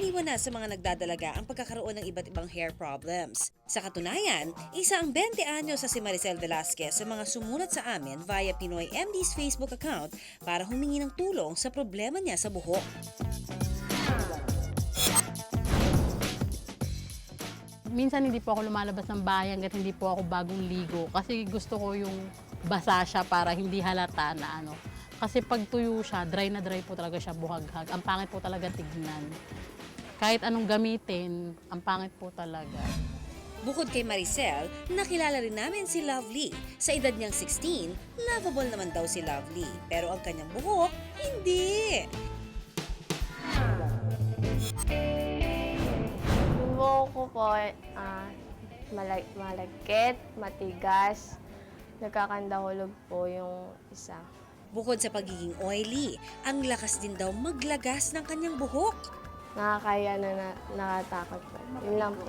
karaniwan na sa mga nagdadalaga ang pagkakaroon ng iba't ibang hair problems. Sa katunayan, isa ang 20 anyo sa si Maricel Velasquez sa mga sumulat sa amin via Pinoy MD's Facebook account para humingi ng tulong sa problema niya sa buhok. Minsan hindi po ako lumalabas ng bahay hanggat hindi po ako bagong ligo kasi gusto ko yung basa siya para hindi halata na ano. Kasi pag tuyo siya, dry na dry po talaga siya buhaghag. Ang pangit po talaga tignan. Kahit anong gamitin, ang pangit po talaga. Bukod kay Maricel, nakilala rin namin si Lovely. Sa edad niyang 16, lovable naman daw si Lovely. Pero ang kanyang buhok, hindi. Yung buhok ko po, ah, malag malagkit, matigas, nagkakandahulog po yung isa. Bukod sa pagiging oily, ang lakas din daw maglagas ng kanyang buhok. Nakakaya na, na nakatakot po. Yun lang po.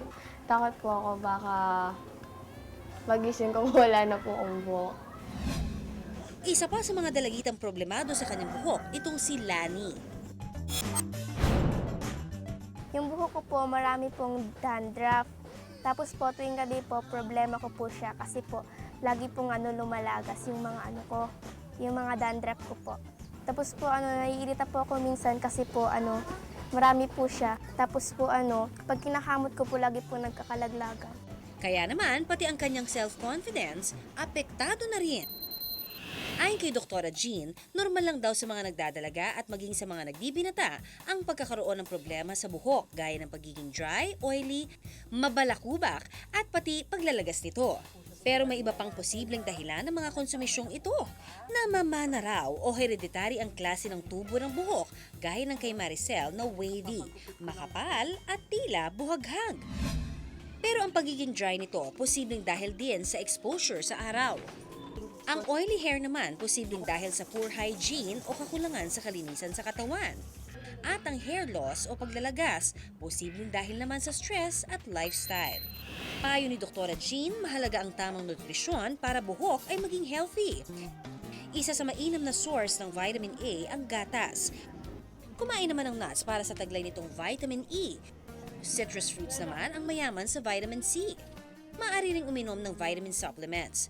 Takot po ako baka magising ko wala na po ang buhok. Isa pa sa mga dalagitang problemado sa kanyang buhok, itong si Lani. Yung buhok ko po, marami pong dandruff. Tapos po, tuwing gabi po, problema ko po siya kasi po, lagi pong ano, lumalagas yung mga ano ko, yung mga dandruff ko po. Tapos po, ano, naiirita po ako minsan kasi po, ano, marami po siya. Tapos po, ano, pag kinakamot ko po, lagi po nagkakalaglagan. Kaya naman, pati ang kanyang self-confidence, apektado na rin. Ayon kay Dr. Jean, normal lang daw sa mga nagdadalaga at maging sa mga nagbibinata ang pagkakaroon ng problema sa buhok gaya ng pagiging dry, oily, mabalakubak at pati paglalagas nito. Pero may iba pang posibleng dahilan ng mga konsumisyong ito. Namamana raw o hereditary ang klase ng tubo ng buhok gaya ng kay Maricel na wavy, makapal at tila buhaghag. Pero ang pagiging dry nito posibleng dahil din sa exposure sa araw. Ang oily hair naman posibleng dahil sa poor hygiene o kakulangan sa kalinisan sa katawan. At ang hair loss o paglalagas posibleng dahil naman sa stress at lifestyle. Payo ni Dr. Jean, mahalaga ang tamang nutrisyon para buhok ay maging healthy. Isa sa mainam na source ng vitamin A ang gatas. Kumain naman ng nuts para sa taglay nitong vitamin E. Citrus fruits naman ang mayaman sa vitamin C. Maaari ring uminom ng vitamin supplements.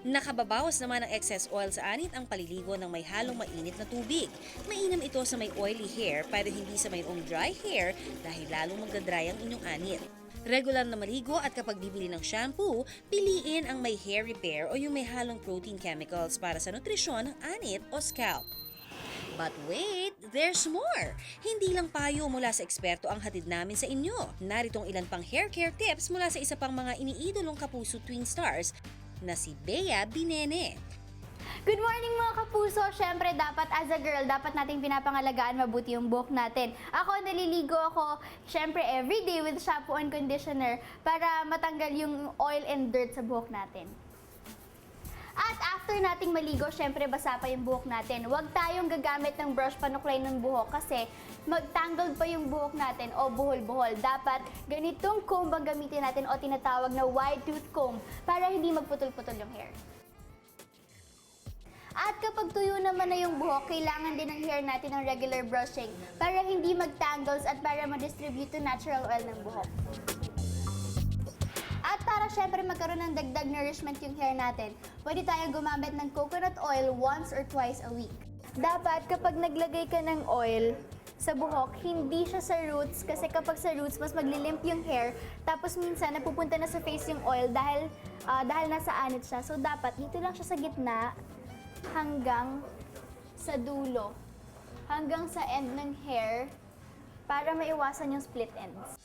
Nakababawas naman ng excess oil sa anit ang paliligo ng may halong mainit na tubig. Mainam ito sa may oily hair pero hindi sa mayroong dry hair dahil lalong magdadry ang inyong anit. Regular na maligo at kapag bibili ng shampoo, piliin ang may hair repair o yung may halong protein chemicals para sa nutrisyon ng anit o scalp. But wait, there's more! Hindi lang payo mula sa eksperto ang hatid namin sa inyo. Naritong ilan pang hair care tips mula sa isa pang mga iniidolong kapuso twin stars na si Bea Binene. Good morning mga kapuso! Siyempre, dapat as a girl, dapat nating pinapangalagaan mabuti yung buhok natin. Ako, naliligo ako, siyempre, everyday with shampoo and conditioner para matanggal yung oil and dirt sa buhok natin. After nating maligo, syempre basa pa yung buhok natin. Huwag tayong gagamit ng brush panuklay ng buhok kasi magtangled pa yung buhok natin o buhol-buhol. Dapat ganitong comb ang gamitin natin o tinatawag na wide tooth comb para hindi magputol-putol yung hair. At kapag tuyo naman na yung buhok, kailangan din ng hair natin ng regular brushing para hindi magtangles at para ma-distribute yung natural oil ng buhok. Para syempre magkaroon ng dagdag nourishment yung hair natin, pwede tayo gumamit ng coconut oil once or twice a week. Dapat kapag naglagay ka ng oil sa buhok, hindi siya sa roots kasi kapag sa roots, mas maglilimp yung hair. Tapos minsan, napupunta na sa face yung oil dahil, ah, dahil nasa anit siya. So dapat dito lang siya sa gitna hanggang sa dulo. Hanggang sa end ng hair para maiwasan yung split ends.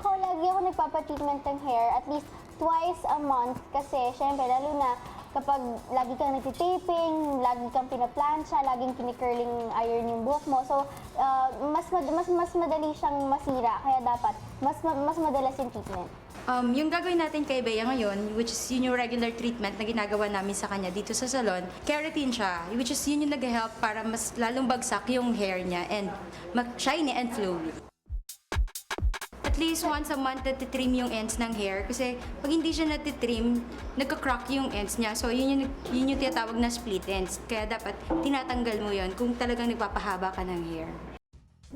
Ako, lagi ako nagpapatreatment ng hair at least twice a month kasi syempre, lalo na kapag lagi kang nagtitaping, lagi kang pinaplansya, laging kinikurling iron yung buhok mo. So, uh, mas, mad- mas, mas madali siyang masira. Kaya dapat, mas, ma- mas madalas yung treatment. Um, yung gagawin natin kay Bea ngayon, which is yun yung regular treatment na ginagawa namin sa kanya dito sa salon, keratin siya, which is yun yung nag-help para mas lalong bagsak yung hair niya and mag- shiny and flowy. Least once a month natitrim yung ends ng hair. Kasi pag hindi siya natitrim, nagka-crack yung ends niya. So yun yung, yun yung tinatawag na split ends. Kaya dapat tinatanggal mo yon kung talagang nagpapahaba ka ng hair.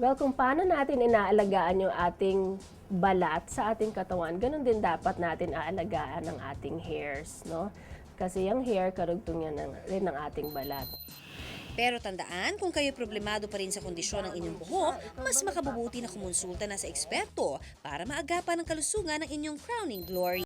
Well, kung paano natin inaalagaan yung ating balat sa ating katawan, ganun din dapat natin aalagaan ang ating hairs, no? Kasi yung hair, karugtong yan ng, rin ng ating balat. Pero tandaan, kung kayo problemado pa rin sa kondisyon ng inyong buhok, mas makabubuti na kumonsulta na sa eksperto para maagapan ang kalusugan ng inyong crowning glory.